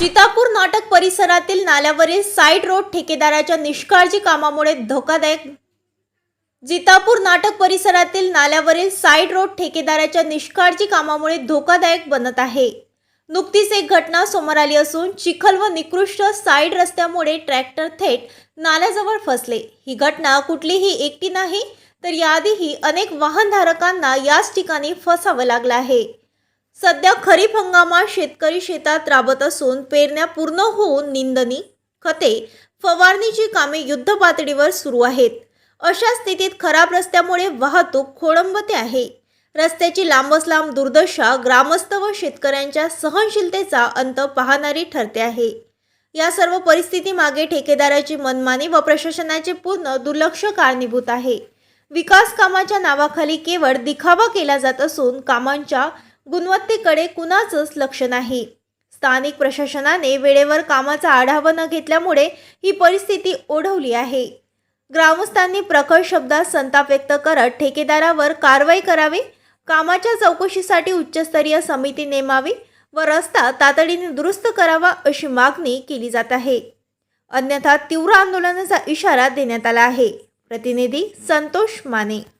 जितापूर नाटक परिसरातील नाल्यावरील side road ठेकेदाराच्या निष्काळजी कामामुळे धोकादायक जितापूर नाटक परिसरातील नाल्यावरील साईड रोड ठेकेदाराच्या निष्काळजी कामामुळे धोकादायक बनत आहे. नुकतीच एक घटना समोर आली असून चिखल व निकृष्ट साईड रस्त्यामुळे ट्रॅक्टर थेट नाल्याजवळ फसले. ही घटना कुठलीही एकटी नाही तर याआधीही अनेक वाहनधारकांना याच ठिकाणी फसावं लागलं आहे. सध्या खरीप हंगामात शेतकरी शेतात राबत असून पेरण्या पूर्ण होऊन निंदणी खते फवारणीची कामे युद्धपातळीवर सुरू आहेत. अशा स्थितीत खराब रस्त्यामुळे वाहतूक खोळंबते आहे. रस्त्याची लांबच लांब दुर्दशा ग्रामस्थ व शेतकऱ्यांच्या सहनशीलतेचा अंत पाहणारी ठरते आहे. या सर्व परिस्थिती मागे ठेकेदाराची मनमानी व प्रशासनाचे पूर्ण दुर्लक्ष कारणीभूत आहे. विकास कामाच्या नावाखाली केवळ दिखावा केला जात असून कामांच्या गुणवत्तेकडे कुणाचंच लक्ष नाही. स्थानिक प्रशासनाने वेळेवर कामाचा आढावा न घेतल्यामुळे ही परिस्थिती ओढवली आहे. ग्रामस्थांनी प्रखर शब्दात संताप व्यक्त करत ठेकेदारावर कारवाई करावी कामाच्या चौकशीसाठी उच्चस्तरीय समिती नेमावी व रस्ता तातडीने दुरुस्त करावा अशी मागणी केली जात आहे. अन्यथा तीव्र आंदोलनाचा इशारा देण्यात आला आहे. प्रतिनिधी संतोष माने.